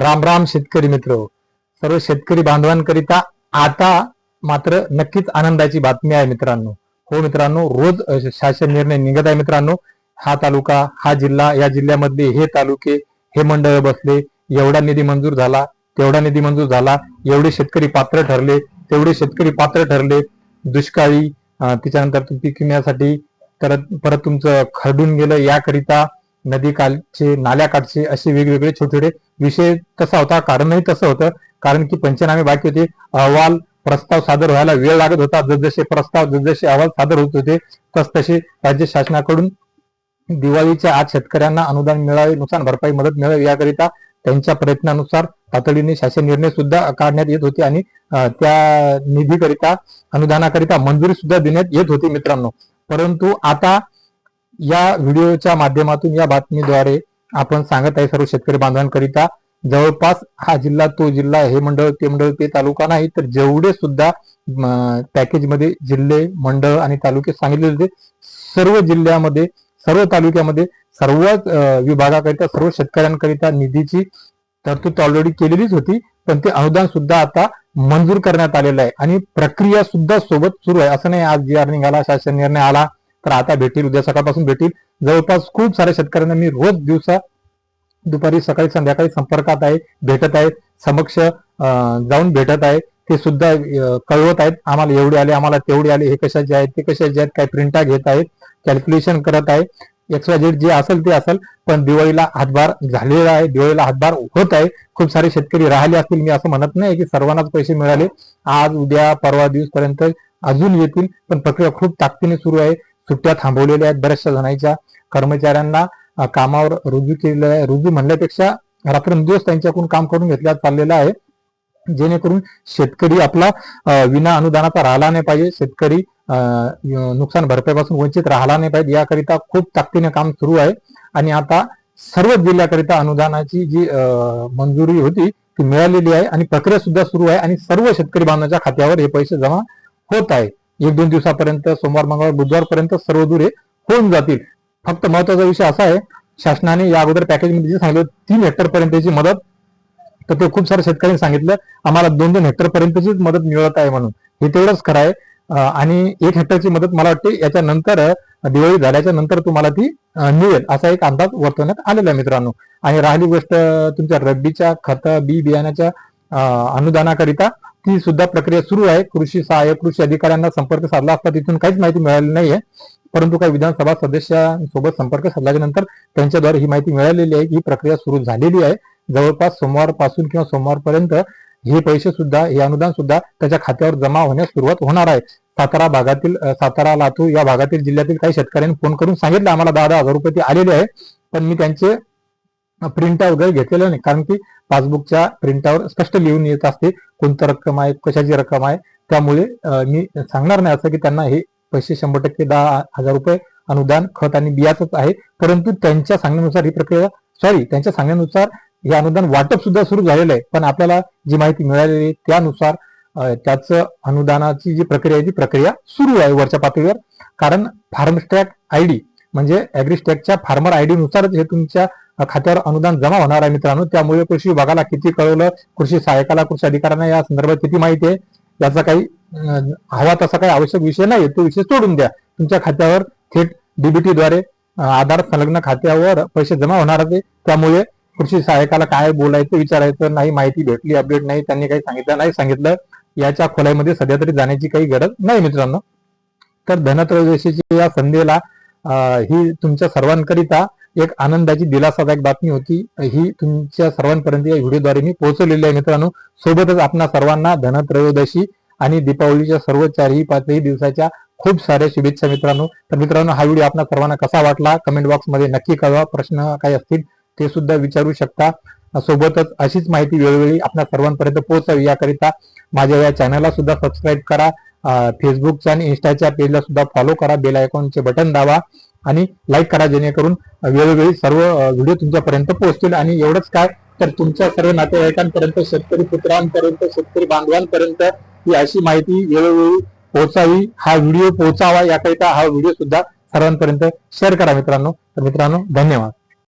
राम राम शेतकरी मित्र. सर्व शेतकरी बांधवांकरिता आता मात्र नक्कीच आनंदाची बातमी आहे मित्रांनो. हो मित्रांनो रोज शासन निर्णय निघत आहे मित्रांनो. हा तालुका हा जिल्हा या जिल्ह्यामधले हे तालुके हे मंडळ बसले. एवढा निधी मंजूर झाला तेवढा निधी मंजूर झाला. एवढे शेतकरी पात्र ठरले तेवढे शेतकरी पात्र ठरले. दुष्काळी तिच्यानंतर त्याच्यानंतर पीक विम्यासाठी परत परत तुमचं खरडून गेलं याकरिता नदीकालचे नाल्याकाठचे असे वेगवेगळे छोटे छोटे विषय तसा होता. कारणही तसं होतं. कारण की पंचनामे बाकी होते. अहवाल प्रस्ताव सादर व्हायला वेळ लागत होता. जसजसे प्रस्ताव जसजसे अहवाल सादर होत होते तस तसे राज्य शासनाकडून दिवाळीच्या आज शेतकऱ्यांना अनुदान मिळावे नुकसान भरपाई मदत मिळावी याकरिता त्यांच्या प्रयत्नानुसार तातडीने शासन निर्णय सुद्धा काढण्यात येत होते आणि त्या निधीकरिता अनुदानाकरिता मंजुरी सुद्धा देण्यात येत होती मित्रांनो. परंतु आता या व्हिडिओच्या माध्यमातून या बातमीद्वारे आपण सांगत आहे सर्व शेतकरी बांधवांकरिता. जवळपास हा जिल्हा तो जिल्हा हे मंडळ ते मंडळ ते तालुका नाही तर जेवढे सुद्धा पॅकेजमध्ये जिल्हे मंडळ आणि तालुके सांगितले होते सर्व जिल्ह्यामध्ये सर्व तालुक्यामध्ये सर्वच विभागाकरिता सर्व शेतकऱ्यांकरिता निधीची तरतूद ऑलरेडी केलेलीच होती पण ते अनुदान सुद्धा आता मंजूर करण्यात आलेलं आहे. आणि प्रक्रिया सुद्धा सोबत सुरू आहे असं नाही आज जी आर निघाला शासन निर्णय आला तर आता भेटेल उद्या सकाळपासून भेटेल जवळपास खूप साऱ्या शेतकऱ्यांना मी रोज दिवसा दुपारी सकाळी संध्याकाळी संपर्कात आहे भेटत आहे समक्ष जाऊन भेटत आहे ते सुद्धा कळवत आहेत. आम्हाला एवढे आले आम्हाला तेवढे आले हे कशाचे आहेत ते कशाचे आहेत काय प्रिंटा घेत आहेत कॅल्क्युलेशन करत आहे एक्स्ट्रा जेट जे असेल ते असेल पण दिवाळीला हातभार झालेला आहे दिवाळीला हातभार होत आहे. खूप सारे शेतकरी राहिले असतील मी असं म्हणत नाही की सर्वांनाच पैसे मिळाले. आज उद्या परवा दिवस पर्यंत अजून येतील पण प्रक्रिया खूप ताकदीने सुरू आहे. सुट्ट्या थांबवलेल्या आहेत. बऱ्याचशा जणांच्या कर्मचाऱ्यांना कामावर रुजू केलेलं आहे. रुजू म्हणण्यापेक्षा रात्रंदिवस त्यांच्याकडून काम करून घेतल्यात चाललेलं आहे. जेणेकरून शेतकरी आपला विना अनुदानाचा राहिला नाही पाहिजे. शेतकरी नुकसान भरपाईपासून वंचित राहिला नाही पाहिजे. याकरिता खूप ताकदीने काम सुरू आहे. आणि आता सर्व जिल्ह्याकरिता अनुदानाची जी मंजुरी होती ती मिळालेली आहे. आणि प्रक्रिया सुद्धा सुरू आहे. आणि सर्व शेतकरी बांधवांच्या खात्यावर हे पैसे जमा होत आहे एक दोन दिवसापर्यंत सोमवार मंगळवार बुधवारपर्यंत सर्व दूर हे होऊन जातील. फक्त महत्त्वाचा विषय असा आहे शासनाने या अगोदर पॅकेजमध्ये जे सांगितलं तीन हेक्टर पर्यंतची मदत. तर ते खूप साऱ्या शेतकऱ्यांनी सांगितलं आम्हाला दोन दोन हेक्टर पर्यंतचीच मदत मिळत आहे म्हणून. हे तेवढंच खरं आहे. आणि एक हेक्टरची मदत मला वाटते याच्या नंतर दिवाळी झाल्याच्यानंतर तुम्हाला ती मिळेल असा एक अंदाज वर्तवण्यात आलेला आहे मित्रांनो. आणि राहिली गोष्ट तुमच्या रब्बीच्या खत बी बियाण्याच्या अं, अनुदानाकरिता ती सुद्धा प्रक्रिया सुरू आहे. कृषी सहाय्यक कृषी अधिकाऱ्यांना संपर्क साधला असता तिथून काहीच माहिती मिळाली नाहीये. परंतु काही विधानसभा सदस्यांसोबत संपर्क साधल्याच्या नंतर त्यांच्याद्वारे ही माहिती मिळालेली आहे. ही प्रक्रिया सुरू झालेली आहे. जवळपास सोमवारपासून किंवा सोमवारपर्यंत हे पैसे सुद्धा हे अनुदान सुद्धा त्याच्या खात्यावर जमा होण्यास सुरुवात होणार आहे. सातारा भागातील सातारा लातूर या भागातील जिल्ह्यातील काही शेतकऱ्यांनी फोन करून सांगितलं. आम्हाला दहा दहा हजार रुपये ते आलेले आहे. पण मी त्यांचे प्रिंटआउट वगैरे घेतलेलं नाही कारण की पासबुकच्या प्रिंटावर स्पष्ट लिहून येत असते कोणतं रक्कम आहे कशाची रक्कम आहे त्यामुळे मी सांगणार नाही असं की त्यांना हे पैसे शंभर टक्के दहा हजार रुपये अनुदान खत आणि बियाचंच आहे परंतु त्यांच्या सांगण्यानुसार ही प्रक्रिया सॉरी त्यांच्या सांगण्यानुसार हे अनुदान वाटप सुद्धा सुरू झालेलं आहे पण आपल्याला जी माहिती मिळालेली आहे त्यानुसार त्याचं अनुदानाची जी प्रक्रिया आहे ती प्रक्रिया सुरू आहे वरच्या पातळीवर. कारण फार्मस्टॅक आयडी म्हणजे ॲग्रिस्टॅकच्या फार्मर आयडी नुसारच हे तुमच्या खात्यावर अनुदान जमा होणार आहे मित्रांनो. त्यामुळे कृषी विभागाला किती कळवलं? कृषी सहाय्यकाला कृषी अधिकाऱ्यांना या संदर्भात किती माहिती आहे? याचा काही हवा तसा काही आवश्यक विषय नाही तो विषय सोडून द्या. तुमच्या खात्यावर थेट डीबीटी द्वारे आधार संलग्न खात्यावर पैसे जमा होणार आहे. त्यामुळे कृषी सहाय्यकाला काय बोलायचं विचारायचं नाही माहिती भेटली अपडेट नाही त्यांनी काही सांगितलं नाही सांगितलं याच्या खोलाईमध्ये सध्या तरी जाण्याची काही गरज नाही मित्रांनो. तर धनत्रयोदशीच्या या संधीला ही तुमच्या सर्वांकरिता एक आनंदाची दिलासादायक बातमी होती. ही तुमच्या सर्वांपर्यंत या व्हिडिओद्वारे मी पोहोचवलेली आहे मित्रांनो. सोबतच आपणा सर्वांना धनत्रयोदशी आणि दीपावलीच्या सर्व चारही पाचही दिवसाच्या खूप साऱ्या शुभेच्छा मित्रांनो. तर मित्रांनो हा व्हिडिओ आपल्या सर्वांना कसा वाटला? कमेंट बॉक्समध्ये नक्की कळवा. प्रश्न काही असतील ते सुद्धा विचारू शकता. सोबतच अशीच माहिती वेळोवेळी आपल्या सर्वांपर्यंत पोहोचावी. याकरिता माझ्या या चॅनलला सुद्धा सबस्क्राईब करा. फेसबुकच्या आणि इन्स्टाच्या पेजला सुद्धा फॉलो करा. बेल आयकॉनचे बटन दाबा. आणि लाईक करा जेणेकरून वेळोवेळी सर्व व्हिडिओ तुमच्यापर्यंत पोहोचतील. आणि एवढंच काय तर तुमच्या सर्व नातेवाईकांपर्यंत शेतकरी पुत्रांपर्यंत शेतकरी बांधवांपर्यंत ही अशी माहिती वेळोवेळी पोहोचावी. हा व्हिडिओ पोहोचावा याकरिता हा व्हिडिओ सुद्धा सर्वांपर्यंत शेअर करा मित्रांनो. तर मित्रांनो धन्यवाद.